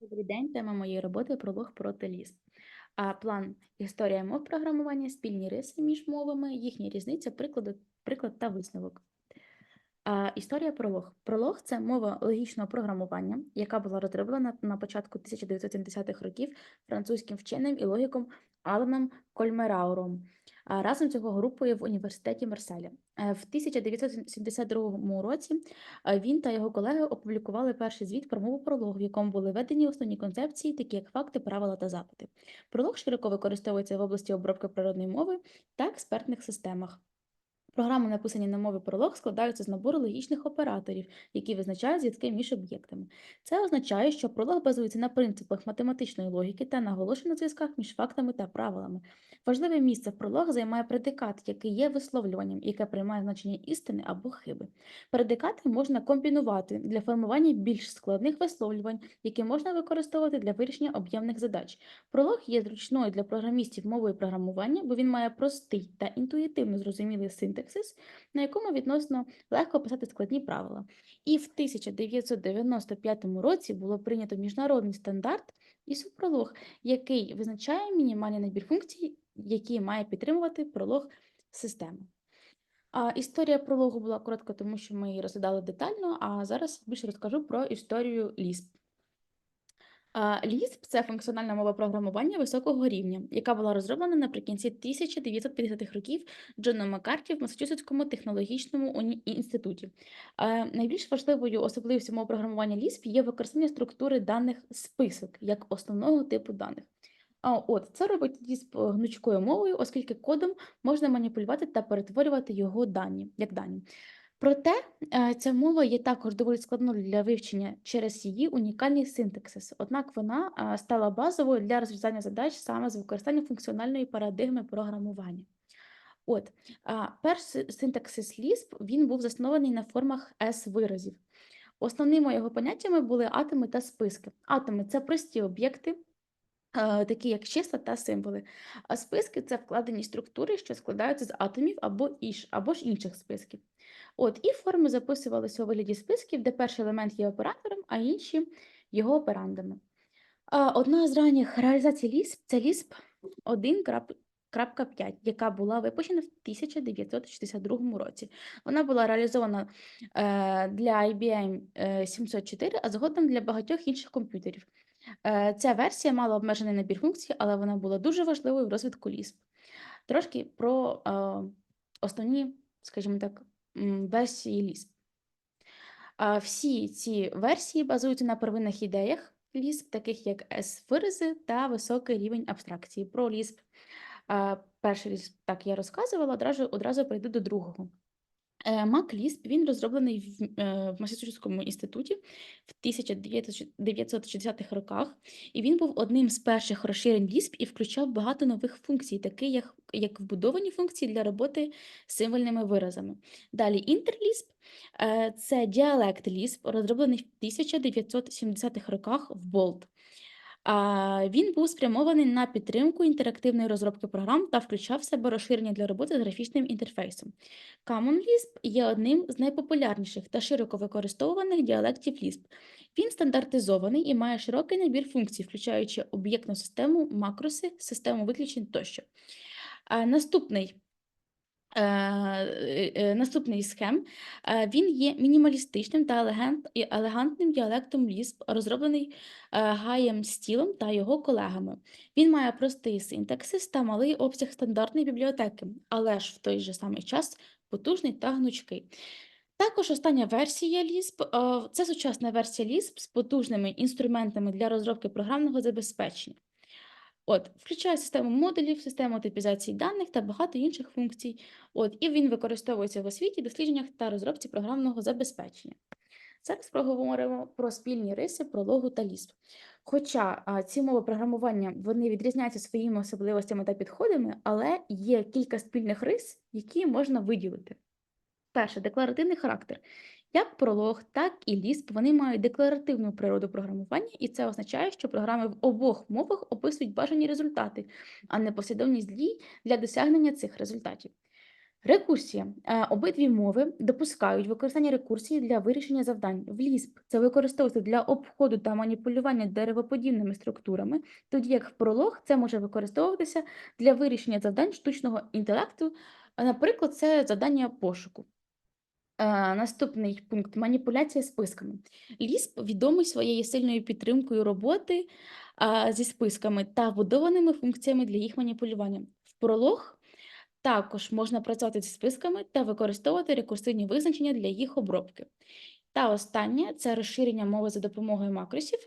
Добрий день, тема моєї роботи пролог проти лісп. А план історія мов програмування, спільні риси між мовами, їхня різниця, приклади, приклад та висновок. А, історія пролог. Пролог це мова логічного програмування, яка була розроблена на початку 1970-х років французьким вченим і логіком Аланом Кольмерауром. А разом з його групою в університеті Марселя. Е, В 1972 році е, він та його колеги опублікували перший звіт про мову пролог, в якому були введені основні концепції, такі як факти, правила та запити. Пролог широко використовується в області обробки природної мови та експертних системах. Програми, написані на мові пролог, складаються з набору логічних операторів, які визначають зв'язки між об'єктами. Це означає, що пролог базується на принципах математичної логіки та наголошує на зв'язках між фактами та правилами. Важливе місце в пролог займає предикат, який є висловлюванням, яке приймає значення істини або хиби. Предикати можна комбінувати для формування більш складних висловлювань, які можна використовувати для вирішення об'ємних задач. Пролог є зручною для програмістів мовою програмування, бо він має простий та інтуїтивно зрозумілий синтаксис, на якому відносно легко писати складні правила. І в 1995 році було прийнято міжнародний стандарт ІСУ-пролог, який визначає мінімальний набір функцій, які має підтримувати пролог системи. А історія прологу була коротка, тому що ми її розглядали детально, а зараз більше розкажу про історію Lisp. Lisp – це функціональна мова програмування високого рівня, яка була розроблена наприкінці 1950-х років Джоном Маккарті в Масачусетському технологічному інституті. Найбільш важливою особливістю мов програмування Lisp є використання структури даних список як основного типу даних. А от це робить Lisp гнучкою мовою, оскільки кодом можна маніпулювати та перетворювати його дані як дані. Проте е, ця мова є також доволі складною для вивчення через її унікальний синтаксис. Однак вона е, стала базовою для розв'язання задач саме з використанням функціональної парадигми програмування. От, перший синтаксис Lisp він був заснований на формах S-виразів. Основними його поняттями були атоми та списки. Атоми це прості об'єкти, е, такі як числа та символи. А списки це вкладені структури, що складаються з атомів або іш, або ж інших списків. От, і форми записувалися у вигляді списків, де перший елемент є оператором, а інші його операндами. Одна з ранніх реалізацій Lisp – це Lisp 1.5, яка була випущена в 1962 році. Вона була реалізована е, для IBM е, 704, а згодом для багатьох інших комп'ютерів. Е, Ця версія мала обмежений набір функцій, але вона була дуже важливою в розвитку Lisp. Трошки про е, основні, скажімо так, версії Lisp. Всі ці версії базуються на первинних ідеях Lisp, таких як S-вирази та високий рівень абстракції. Про Lisp перший Lisp так я розказувала, одразу, одразу прийду до другого. Е, Mac Lisp, він розроблений в, е, в Масачусетському інституті в 1960-х роках, і він був одним з перших розширень Lisp і включав багато нових функцій, такі як, як вбудовані функції для роботи з символьними виразами. Далі е, – це діалект Lisp, розроблений в 1970-х роках в Bolt. Він був спрямований на підтримку інтерактивної розробки програм та включав в себе розширення для роботи з графічним інтерфейсом. Common Lisp є одним з найпопулярніших та широко використовуваних діалектів Lisp. Він стандартизований і має широкий набір функцій, включаючи об'єктну систему, макроси, систему виключень тощо. Наступний Наступний схем е, він є мінімалістичним та елегантним діалектом Lisp, розроблений е, Гаєм Стілом та його колегами. Він має простий синтаксис та малий обсяг стандартної бібліотеки, але ж в той же самий час потужний та гнучкий. Також остання версія Lisp е, це сучасна версія Lisp з потужними інструментами для розробки програмного забезпечення. От, включає систему модулів, систему типізації даних та багато інших функцій. От, і він використовується в освіті, дослідженнях та розробці програмного забезпечення. Зараз проговоримо про спільні риси, прологу та Lisp. Хоча ці мови програмування вони відрізняються своїми особливостями та підходами, але є кілька спільних рис, які можна виділити. Перше декларативний характер. Як пролог, так і Lisp вони мають декларативну природу програмування, і це означає, що програми в обох мовах описують бажані результати, а не послідовність дій для досягнення цих результатів. Рекурсія. Е, Обидві мови допускають використання рекурсії для вирішення завдань. В Lisp це використовується для обходу та маніпулювання деревоподібними структурами, тоді як в пролог це може використовуватися для вирішення завдань штучного інтелекту. Наприклад, це завдання пошуку. Наступний пункт маніпуляція списками. Лісп відомий своєю сильною підтримкою роботи зі списками та вбудованими функціями для їх маніпулювання. В пролог також можна працювати зі списками та використовувати рекурсивні визначення для їх обробки. Та останнє це розширення мови за допомогою макросів.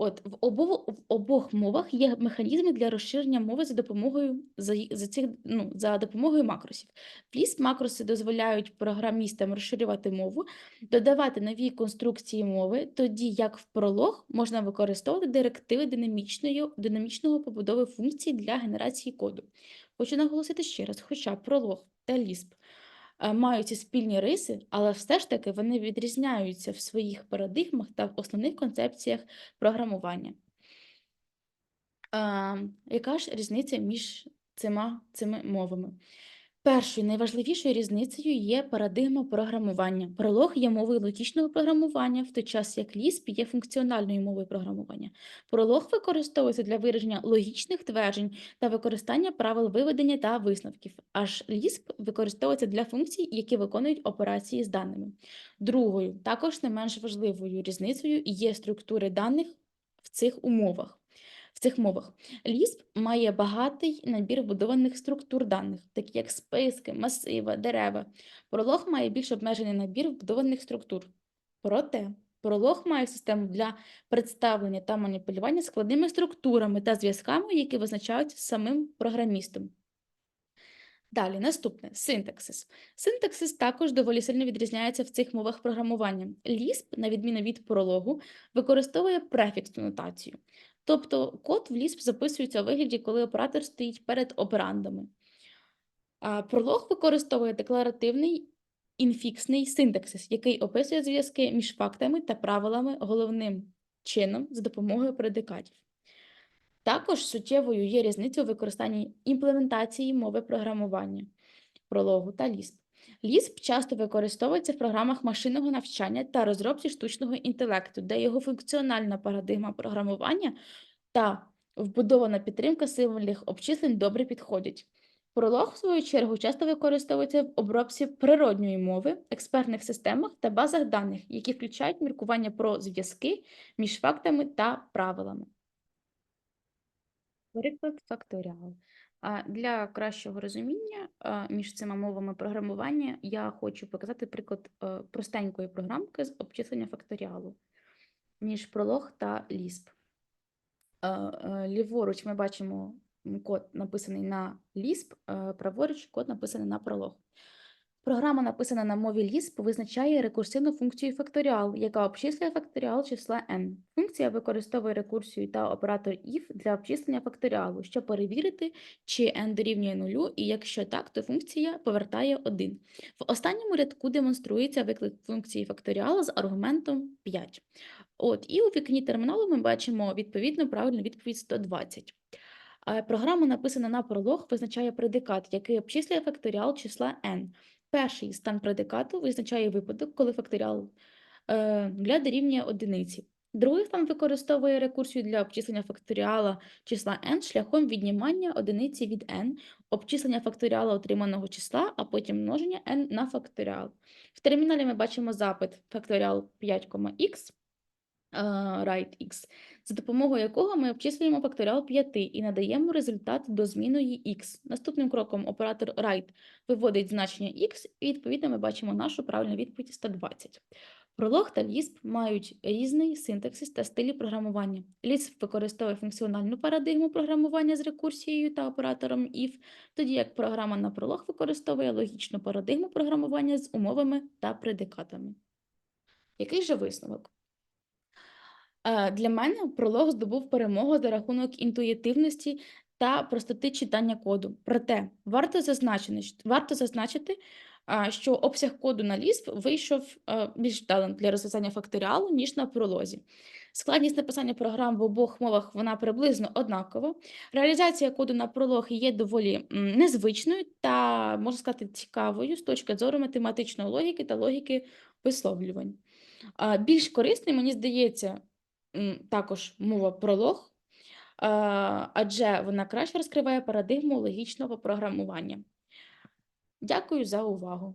От в обох, в обох мовах є механізми для розширення мови за допомогою за, за цих ну, за допомогою макросів. Lisp макроси дозволяють програмістам розширювати мову, додавати нові конструкції мови, тоді як в пролог можна використовувати директиви динамічної, динамічного побудови функцій для генерації коду. Хочу наголосити ще раз, хоча пролог та е, мають ці спільні риси, але все ж таки вони відрізняються в своїх парадигмах та в основних концепціях програмування. Яка ж різниця між цими, цими мовами? Першою найважливішою різницею є парадигма програмування. Пролог є мовою логічного програмування, в той час як Lisp є функціональною мовою програмування. Пролог використовується для вираження логічних тверджень та використання правил виведення та висновків, аж Lisp використовується для функцій, які виконують операції з даними. Другою, також не менш важливою різницею є структури даних в цих умовах. В цих мовах Lisp має багатий набір вбудованих структур даних, такі як списки, масиви, дерева. Пролог має більш обмежений набір вбудованих структур. Проте пролог має систему для представлення та маніпулювання складними структурами та зв'язками, які визначаються самим програмістом. Далі, наступне синтаксис. Синтаксис також доволі сильно відрізняється в цих мовах програмування. Lisp, на відміну від прологу, використовує префіксну нотацію. Тобто код в Lisp записується у вигляді, коли оператор стоїть перед операндами. Пролог використовує декларативний інфіксний синтаксис, який описує зв'язки між фактами та правилами головним чином за допомогою предикатів. Також суттєвою є різниця у використанні імплементації мови програмування, прологу та Lisp. Lisp часто використовується в програмах машинного навчання та розробці штучного інтелекту, де його функціональна парадигма програмування та вбудована підтримка символьних обчислень добре підходять. Пролог, в свою чергу, часто використовується в обробці природньої мови, експертних системах та базах даних, які включають міркування про зв'язки між фактами та правилами. Приклад факторіал. Для кращого розуміння між цими мовами програмування я хочу показати приклад е, простенької програмки з обчислення факторіалу між пролог та Lisp. Е, е, Ліворуч ми бачимо код написаний на е, праворуч код написаний на пролог. Програма, написана на мові Lisp, визначає рекурсивну функцію факторіал, яка обчислює факторіал числа n. Функція використовує рекурсію та оператор if для обчислення факторіалу, щоб перевірити, чи n дорівнює нулю, і якщо так, то функція повертає 1. В останньому рядку демонструється виклик функції факторіалу з аргументом 5. От, і у вікні терміналу ми бачимо відповідно правильну відповідь 120. Програма, написана на пролог, визначає предикат, який обчислює факторіал числа n. Перший стан предикату визначає випадок, коли факторіал е, для дорівнює одиниці. Другий стан використовує рекурсію для обчислення факторіала числа n шляхом віднімання одиниці від n, обчислення факторіала отриманого числа, а потім множення n на факторіал. В терміналі ми бачимо запит факторіал 5,x, е, за допомогою якого ми обчислюємо факторіал 5 і надаємо результат до змінної x. Наступним кроком оператор write виводить значення x, і відповідно ми бачимо нашу правильну відповідь 120. Пролог та Lisp мають різний синтаксис та стилі програмування. Lisp використовує функціональну парадигму програмування з рекурсією та оператором if, тоді як програма на пролог використовує логічну парадигму програмування з умовами та предикатами. Який же висновок? Е, для мене пролог здобув перемогу за рахунок інтуїтивності та простоти читання коду. Проте варто зазначити, варто зазначити, е, що обсяг коду на Lisp вийшов е, більш вдалим для розв'язання факторіалу, ніж на пролозі. Складність написання програм в обох мовах вона приблизно однакова. Реалізація коду на пролог є доволі незвичною та, можна сказати, цікавою з точки зору математичної логіки та логіки висловлювань. Більш корисний, мені здається, також мова пролог, адже вона краще розкриває парадигму логічного програмування. Дякую за увагу!